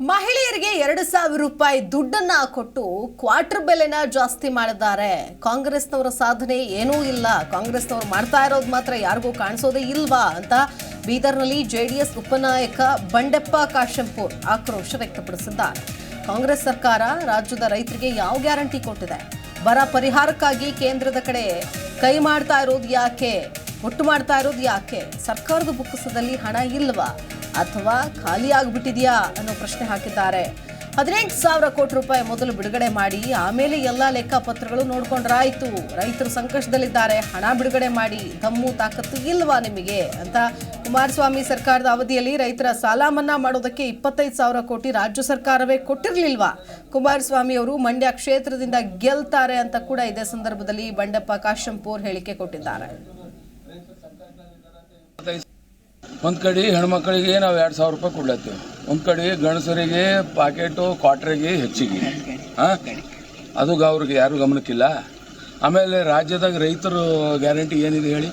ಮಹಿಳೆಯರಿಗೆ ಎರಡು ಸಾವಿರ ರೂಪಾಯಿ ದುಡ್ಡನ್ನ ಕೊಟ್ಟು ಕ್ವಾರ್ಟರ್ ಬೆಲೆನ ಜಾಸ್ತಿ ಮಾಡಿದ್ದಾರೆ. ಕಾಂಗ್ರೆಸ್ನವರ ಸಾಧನೆ ಏನೂ ಇಲ್ಲ. ಕಾಂಗ್ರೆಸ್ನವರು ಮಾಡ್ತಾ ಇರೋದು ಮಾತ್ರ ಯಾರಿಗೂ ಕಾಣಿಸೋದೇ ಇಲ್ವಾ ಅಂತ ಬೀದರ್ನಲ್ಲಿ ಜೆಡಿಎಸ್ ಉಪನಾಯಕ ಬಂಡೆಪ್ಪ ಕಾಶೆಂಪೂರ್ ಆಕ್ರೋಶ ವ್ಯಕ್ತಪಡಿಸಿದ್ದಾರೆ. ಕಾಂಗ್ರೆಸ್ ಸರ್ಕಾರ ರಾಜ್ಯದ ರೈತರಿಗೆ ಯಾವ ಗ್ಯಾರಂಟಿ ಕೊಟ್ಟಿದೆ? ಬರ ಪರಿಹಾರಕ್ಕಾಗಿ ಕೇಂದ್ರದ ಕಡೆ ಕೈ ಮಾಡ್ತಾ ಇರೋದು ಯಾಕೆ? ಒಟ್ಟು ಮಾಡ್ತಾ ಇರೋದು ಯಾಕೆ? ಸರ್ಕಾರದ ಬುಕ್ಕಸದಲ್ಲಿ ಹಣ ಇಲ್ವಾ? ಅಥವಾ ಖಾಲಿ ಆಗ್ಬಿಟ್ಟಿದ್ಯಾ ಅನ್ನೋ ಪ್ರಶ್ನೆ ಹಾಕಿದ್ದಾರೆ. ಹದಿನೆಂಟು ಸಾವಿರ ಕೋಟಿ ರೂಪಾಯಿ ಮೊದಲು ಬಿಡುಗಡೆ ಮಾಡಿ, ಆಮೇಲೆ ಎಲ್ಲ ಲೆಕ್ಕಪತ್ರಗಳು ನೋಡ್ಕೊಂಡ್ರಾಯ್ತು. ರೈತರು ಸಂಕಷ್ಟದಲ್ಲಿದ್ದಾರೆ, ಹಣ ಬಿಡುಗಡೆ ಮಾಡಿ, ದಮ್ಮು ತಾಕತ್ತು ಇಲ್ವಾ ನಿಮಗೆ? ಅಂತ ಕುಮಾರಸ್ವಾಮಿ ಸರ್ಕಾರದ ಅವಧಿಯಲ್ಲಿ ರೈತರ ಸಾಲ ಮನ್ನಾ ಮಾಡೋದಕ್ಕೆ ಇಪ್ಪತ್ತೈದು ಸಾವಿರ ಕೋಟಿ ರಾಜ್ಯ ಸರ್ಕಾರವೇ ಕೊಟ್ಟಿರಲಿಲ್ವಾ? ಕುಮಾರಸ್ವಾಮಿ ಅವರು ಮಂಡ್ಯ ಕ್ಷೇತ್ರದಿಂದ ಗೆಲ್ತಾರೆ ಅಂತ ಕೂಡ ಇದೇ ಸಂದರ್ಭದಲ್ಲಿ ಬಂಡೆಪ್ಪ ಕಾಶಂಪೂರ್ ಹೇಳಿಕೆ ಕೊಟ್ಟಿದ್ದಾರೆ. ಒಂದು ಕಡೆ ಹೆಣ್ಮಕ್ಳಿಗೆ ನಾವು ಎರಡು ಸಾವಿರ ರೂಪಾಯಿ ಕೊಡ್ಲತ್ತೇವೆ. ಒಂದು ಕಡೆ ಗಂಡಸರಿಗೆ ಪಾಕೆಟು ಕ್ವಾಟ್ರಿಗೆ ಹೆಚ್ಚಿಗೆ. ಹಾಂ? ಅದು ಅವ್ರಿಗೆ ಯಾರು ಗಮನಕ್ಕಿಲ್ಲ. ಆಮೇಲೆ ರಾಜ್ಯದಾಗ ರೈತರು ಗ್ಯಾರಂಟಿ ಏನಿದೆ ಹೇಳಿ?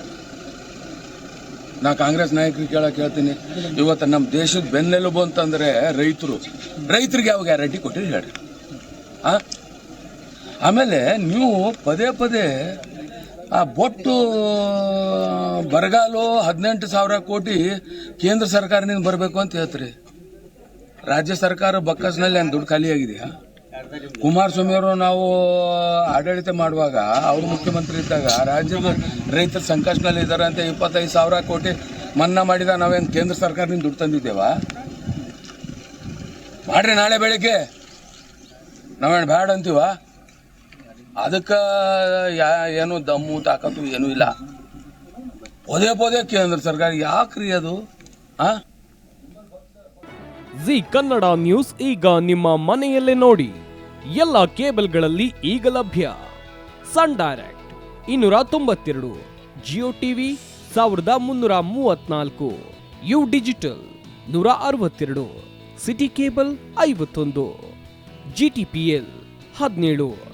ನಾ ಕಾಂಗ್ರೆಸ್ ನಾಯಕರಿಗೆ ಕೇಳಕ್ಕೆ ಹೇಳ್ತೀನಿ ಇವತ್ತು ನಮ್ಮ ದೇಶದ ಬೆನ್ನೆಲುಬು ಅಂತಂದರೆ ರೈತರು. ರೈತರಿಗೆ ಯಾವ ಗ್ಯಾರಂಟಿ ಕೊಟ್ಟಿರಿ ಹೇಳಿ ಹಾಂ? ಆಮೇಲೆ ನೀವು ಪದೇ ಪದೇ ಆ ಬೊಟ್ಟು ಬರಗಾಲು ಹದಿನೆಂಟು ಸಾವಿರ ಕೋಟಿ ಕೇಂದ್ರ ಸರ್ಕಾರದಿಂದ ಬರಬೇಕು ಅಂತ ಹೇಳ್ತೀರಿ. ರಾಜ್ಯ ಸರ್ಕಾರ ಬಕ್ಕಸ್ನಲ್ಲಿ ಏನು ದುಡ್ಡು ಖಾಲಿ ಆಗಿದೆಯಾ ಕುಮಾರಸ್ವಾಮಿ ಅವರು ನಾವು ಆಡಳಿತ ಮಾಡುವಾಗ, ಅವರು ಮುಖ್ಯಮಂತ್ರಿ ಇದ್ದಾಗ ರಾಜ್ಯದ ರೈತರ ಸಂಕಷ್ಟನಲ್ಲಿ ಇದ್ದಾರೆ ಅಂತ ಇಪ್ಪತ್ತೈದು ಸಾವಿರ ಕೋಟಿ ಮನ್ನಾ ಮಾಡಿದ ನಾವೇನು ಕೇಂದ್ರ ಸರ್ಕಾರದಿಂದ ದುಡ್ಡು ತಂದಿದ್ದೇವಾ? ಮಾಡ್ರಿ ನಾಳೆ ಬೆಳಿಗ್ಗೆ. ನಾವೇನು ಬ್ಯಾಡ ಅಂತೀವ? ಅದಕ್ಕೆ ಏನು ದಮ್ಮು, ತಾಕತ್ತು ಏನೂ ಇಲ್ಲ. ಪೊದೆ ಪದೇ ಕೇಂದ್ರ ಸರ್ಕಾರ ಯಾಕ್ರಿ ಅದು? ಆ? ಜಿ ಕನ್ನಡ ನ್ಯೂಸ್ ಈಗ ನಿಮ್ಮ ಮನೆಯಲ್ಲೇ ನೋಡಿ. ಎಲ್ಲ ಕೇಬಲ್ಗಳಲ್ಲಿ ಈಗ ಲಭ್ಯ. ಸನ್ ಡೈರೆಕ್ಟ್ ಇನ್ನೂರ ತೊಂಬತ್ತೆರಡು, ಜಿಯೋ ಟಿವಿ ಸಾವಿರದ ಮುನ್ನೂರ ಮೂವತ್ನಾಲ್ಕು, ಯು ಡಿಜಿಟಲ್ ನೂರ ಅರವತ್ತೆರಡು, ಸಿಟಿ ಕೇಬಲ್ ಐವತ್ತೊಂದು, ಜಿ ಟಿ ಪಿ ಎಲ್ ಹದಿನೇಳು.